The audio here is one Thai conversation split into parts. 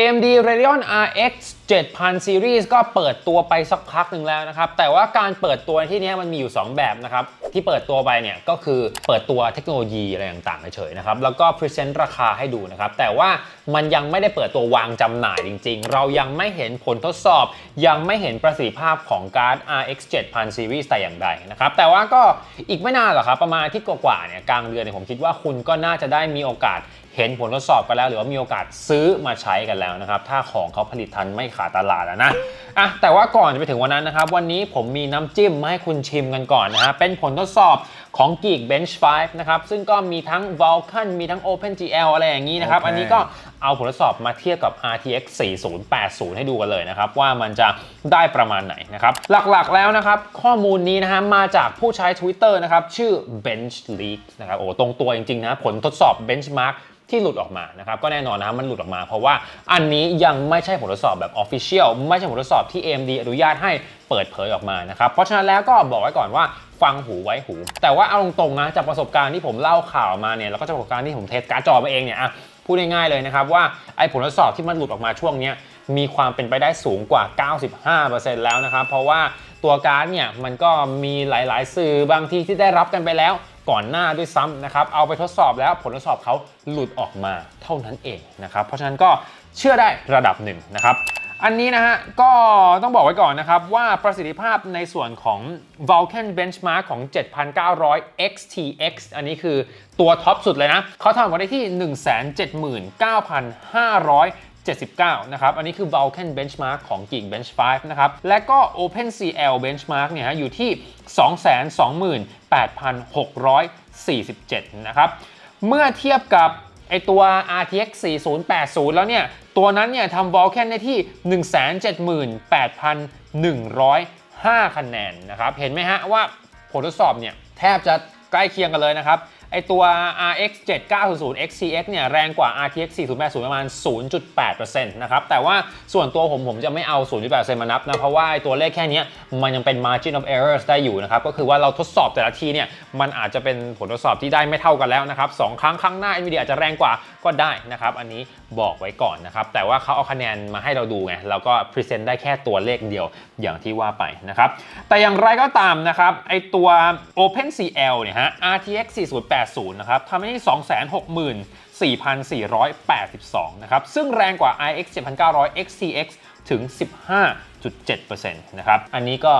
AMD Radeon RX 7000 Series ก็เปิดตัวไปสักพักหนึ่งแล้วนะครับ แต่ว่าการเปิดตัวที่นี้มันมีอยู่ 2 แบบนะครับ ที่เปิดตัวไปเนี่ยก็คือเปิดตัวเทคโนโลยีอะไรต่างๆเฉยๆนะครับ แล้วก็พรีเซนต์ราคาให้ดูนะครับ แต่ว่ามันยังไม่ได้เปิดตัววางจำหน่ายจริง ๆ เรายังไม่เห็นผลทดสอบ ยังไม่เห็นประสิทธิภาพของการ์ด RX 7000 Series แต่อย่างใดนะครับ แต่ว่าก็อีกไม่นานหรอกครับ ประมาณที่กว่าๆเนี่ยกลางเดือนเนี่ยผมคิดว่าคุณก็น่าจะได้มีโอกาสเห็นผลทดสอบกันแล้ว หรือว่ามีโอกาสซื้อมาใช้กันแล้วนะครับถ้าของเขาผลิตทันไม่ขาดตลาดแล้วนะอะแต่ว่าก่อนจะไปถึงวันนั้นนะครับ วันนี้ผมมีน้ำจิ้มมาให้คุณชิมกันก่อนนะฮะเป็นผลทดสอบของ Geek Bench 5 นะครับ ซึ่งก็มีทั้ง Vulkan มีทั้ง OpenGL อะไรอย่างนี้นะครับโอเคอันนี้ก็เอาผลทดสอบมาเทียบกับ RTX 4080 ให้ดูกันเลยนะครับ ว่ามันจะได้ประมาณไหนนะครับ หลักๆแล้วนะครับ ข้อมูลนี้นะฮะมาจากผู้ใช้ Twitter นะครับ ชื่อ Bench Leak นะครับโอ้ตรงตัวจริงๆนะ ผลทดสอบ Benchmark ที่หลุดออกมานะครับก็แน่นอนนะมันหลุดออกมา เพราะว่าอันนี้ยังไม่ใช่ผลทดสอบแบบ Official ไม่ใช่ผลทดสอบที่ AMD อนุญาตให้เปิดเผยออกมานะครับเพราะฉะนั้นแล้วก็บอกไว้ก่อนว่าฟังหูไว้หู แต่ว่าเอาตรงๆนะจากประสบการณ์ที่ผมเล่าข่าวมาเนี่ยแล้วก็จากประสบการณ์ที่ผมเทสการ์ดจอมาเองเนี่ยอะพูดง่ายๆเลยนะครับว่าไอ้ผลทดสอบที่มันหลุดออกมาช่วงนี้มีความเป็นไปได้สูงกว่า 95%แล้วนะครับเพราะว่าตัวการ์ดเนี่ยมันก็มีหลายๆ สื่อบางที่ที่ได้รับกันไปแล้ว ก่อนหน้าด้วยซ้ำนะครับ เอาไปทดสอบแล้วผลทดสอบเขาหลุดออกมาเท่านั้นเองนะครับ เพราะฉะนั้นก็เชื่อได้ระดับหนึ่งนะครับ อันนี้นะฮะก็ต้องบอกไว้ก่อนนะครับว่าประสิทธิภาพในส่วนของ Vulkan Benchmark ของ 7,900 XTX อันนี้คือตัวท็อปสุดเลยนะเขาทำกมาได้ที่ 179,500 79 นะครับ อันนี้คือ Vulkan Benchmark ของ Geek Bench 5 นะครับ และก็ OpenCL Benchmark เนี่ยฮะอยู่ที่ 228,647 นะครับ เมื่อเทียบกับไอตัว RTX 4080 แล้วเนี่ย ตัวนั้นเนี่ยทำ Vulkan ได้ที่ 178,105 คะแนนนะครับ เห็นไหมฮะว่าผลทดสอบเนี่ยแทบจะใกล้เคียงกันเลยนะครับ ไอตัว RX 7900 XCX เนี่ยแรงกว่า RTX 4080 ประมาณ 0.8%นะครับแต่ว่าส่วนตัวผมผมจะไม่เอา 0.8%มานับนะ เพราะว่าไอตัวเลขแค่นี้มันยังเป็น margin of errors ได้อยู่นะครับ ก็คือว่าเราทดสอบแต่ละทีเนี่ย มันอาจจะเป็นผลทดสอบที่ได้ไม่เท่ากันแล้วนะครับสองครั้งครั้งหน้า NVIDIA อาจจะแรงกว่าก็ได้นะครับ อันนี้บอกไว้ก่อนนะครับ แต่ว่าเขาเอาคะแนนมาให้เราดูไงเราก็ present ได้แค่ตัวเลขเดียวอย่างที่ว่าไปนะครับแต่อย่างไรก็ตามนะครับไอตัว OpenCL เนี่ยฮะ RTX 4080นะครับทำให้ 264,482 นะครับ ซึ่งแรงกว่า RX 7900 XTX ถึง 15.7%นะครับ อันนี้ก็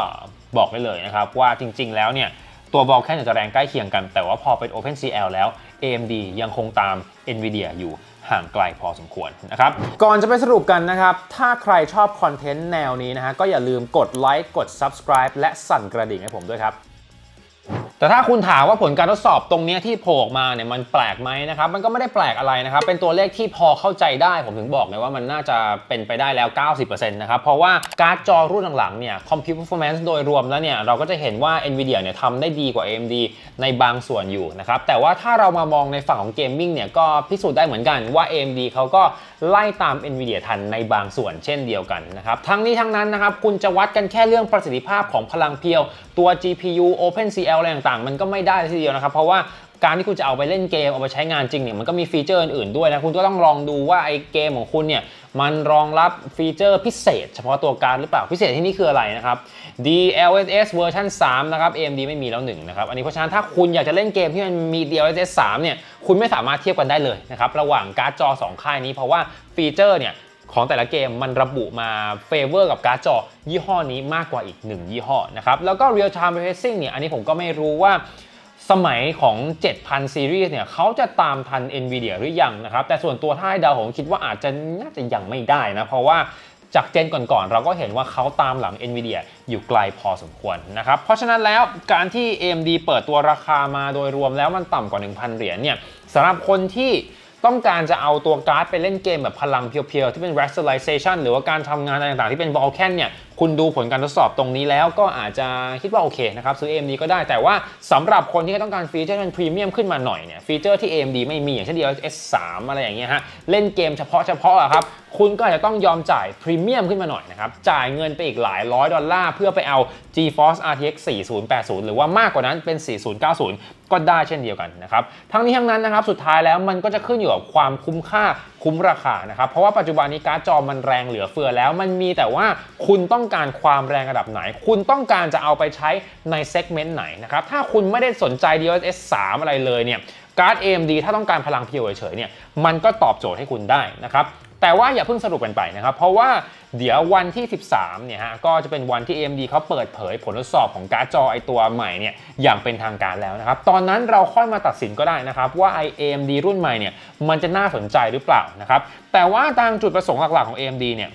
บอกได้เลยนะครับ ว่าจริงๆ แล้วเนี่ยตัว Vulkan จะแรงใกล้เคียงกัน แต่ว่าพอเป็น OpenCL แล้ว AMD ยังคงตาม NVIDIA อยู่ห่างไกลพอสมควรนะครับ ก่อนจะไปสรุปกันนะครับ ถ้าใครชอบคอนเทนต์แนวนี้นะฮะ ก็อย่าลืมกดไลค์ กด Subscribe และสั่นกระดิ่งให้ผมด้วยครับ แต่ถ้าคุณถามว่าผลการทดสอบตรงนี้ที่โผล่ออกมาเนี่ยมันแปลกไหมนะครับ มันก็ไม่ได้แปลกอะไรนะครับ เป็นตัวเลขที่พอเข้าใจได้ผมถึงบอกไงว่ามันน่าจะเป็นไปได้แล้ว 90%นะครับ เพราะว่าการ์ดจอรุ่นหลังๆเนี่ย Compute Performance โดยรวมแล้วเนี่ยเราก็จะเห็นว่า NVIDIA เนี่ยทำได้ดีกว่า AMD ในบางส่วนอยู่นะครับ แต่ว่าถ้าเรามามองในฝั่งของเกมมิ่งเนี่ยก็พิสูจน์ได้เหมือนกันว่า AMD เขาก็ไล่ตาม NVIDIA ทันในบางส่วนเช่นเดียวกันนะครับทั้งนี้ทั้งนั้นนะครับคุณจะวัดกันแค่เรื่องประสิทธิภาพของพลังเพียวตัว GPU OpenCL อะไรต่างๆ มันก็ไม่ได้ทีเดียวนะครับ เพราะว่าการที่คุณจะเอาไปเล่นเกมเอาไปใช้งานจริงเนี่ยมันก็มีฟีเจอร์อื่นๆด้วยนะคุณก็ต้องลองดูว่าไอ้เกมของคุณเนี่ยมันรองรับฟีเจอร์พิเศษ เฉพาะตัวการหรือเปล่าพิเศษที่นี่คืออะไรนะครับ DLSS เวอร์ชัน3นะครับ AMD ไม่มีแล้วหนึ่งนะครับอันนี้เพราะฉะนั้นถ้าคุณอยากจะเล่นเกมที่มันมี DLSS 3เนี่ยคุณไม่สามารถเทียบกันได้เลยนะครับระหว่างการ์ดจอ 2 ค่ายนี้เพราะว่าฟีเจอร์เนี่ย ของแต่ละเกมมันระบุมาเฟเวอร์กับการ์ดจอ ยี่ห้อนี้มากกว่าอีก 1 ยี่ห้อนะครับ แล้วก็ Real Time Tracing เนี่ยอันนี้ผมก็ไม่รู้ว่าสมัยของ 7,000 ซีรีส์เนี่ยเขาจะตามทัน NVIDIA หรือยังนะครับ แต่ส่วนตัวถ้าให้เดาผมคิดว่าอาจจะน่าจะยังไม่ได้นะ เพราะว่าจากเจนก่อนๆ เราก็เห็นว่าเขาตามหลัง NVIDIA อยู่ไกลพอสมควรนะครับ เพราะฉะนั้นแล้วการที่ AMD เปิดตัวราคามาโดยรวมแล้วมันต่ำกว่า 1,000 เหรียญเนี่ยสำหรับคนที่ ต้องการจะเอาตัวการ์ดไปเล่นเกมแบบพลังเพียวๆ ที่เป็น rasterization หรือว่าการทำงานอะไรต่างๆ ที่เป็น Volcan เนี่ย คุณดูผลการทดสอบตรงนี้แล้วก็อาจจะคิดว่าโอเคนะครับซื้อ AMD ก็ได้แต่ว่าสำหรับคนที่ต้องการฟีเจอร์ที่มันพรีเมียมขึ้นมาหน่อยเนี่ยฟีเจอร์ที่ AMD ไม่มีอย่างเช่น DLSS 3อะไรอย่างเงี้ยฮะเล่นเกมเฉพาะเฉพาะอะครับคุณก็อาจจะต้องยอมจ่ายพรีเมียมขึ้นมาหน่อยนะครับจ่ายเงินไปอีกหลายร้อยดอลลาร์เพื่อไปเอา GeForce RTX 4080 หรือว่ามากกว่านั้นเป็น 4090 ก็ได้เช่นเดียวกันนะครับทั้งนี้ทั้งนั้นนะครับสุดท้ายแล้วมันก็จะขึ้นอยู่กับความคุ้มค่า คุ้มราคานะครับ เพราะว่าปัจจุบันนี้การ์ดจอมันแรงเหลือเฟือแล้ว มันมีแต่ว่าคุณต้องการความแรงระดับไหน คุณต้องการจะเอาไปใช้ในเซกเมนต์ไหนนะครับ ถ้าคุณไม่ได้สนใจ DLSS 3 อะไรเลยเนี่ยการ์ด AMD ถ้าต้องการพลังเพียวเฉยๆเนี่ยมันก็ตอบโจทย์ให้คุณได้นะครับ แต่ว่าอย่าเพิ่งสรุปกันไปนะครับ เพราะว่าเดี๋ยววันที่ 13 เนี่ยฮะ ก็จะเป็นวันที่ AMD เขาเปิดเผยผลทดสอบของการ์ดจอไอตัวใหม่เนี่ยอย่างเป็นทางการแล้วนะครับ ตอนนั้นเราค่อยมาตัดสินก็ได้นะครับ ว่าไอ AMD รุ่นใหม่เนี่ยมันจะน่าสนใจหรือเปล่านะครับ แต่ว่าทางจุดประสงค์หลักๆของ AMD เนี่ย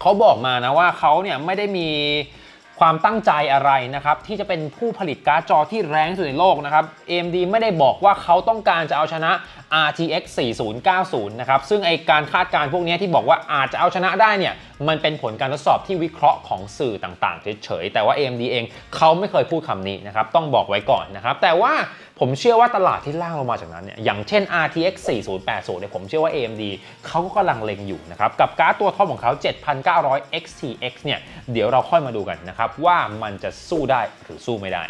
เขาบอกมานะว่าเขาเนี่ยไม่ได้มี ความตั้งใจอะไรนะครับที่จะเป็นผู้ผลิตการ์ดจอที่แรงที่สุดในโลกนะครับ AMD ไม่ได้บอกว่าเขาต้องการจะเอาชนะ RTX 4090 นะครับ ซึ่งไอการคาดการณ์พวกนี้ที่บอกว่าอาจจะเอาชนะได้เนี่ย มันเป็นผลการทดสอบที่วิเคราะห์ของสื่อต่างๆ เฉยๆ แต่ว่า AMD เองเขาไม่เคยพูดคำนี้นะครับ ต้องบอกไว้ก่อนนะครับ แต่ว่า ผมเชื่อว่าตลาดที่ล่างลงมาจากนั้นเนี่ยอย่างเช่น RTX 4080เนี่ยผมเชื่อว่า AMD เขาก็กำลังเล็งอยู่นะครับ กับการ์ดตัวท็อปของเขา 7900 XTX เนี่ยเดี๋ยวเราค่อยมาดูกันนะครับ ว่ามันจะสู้ได้หรือสู้ไม่ได้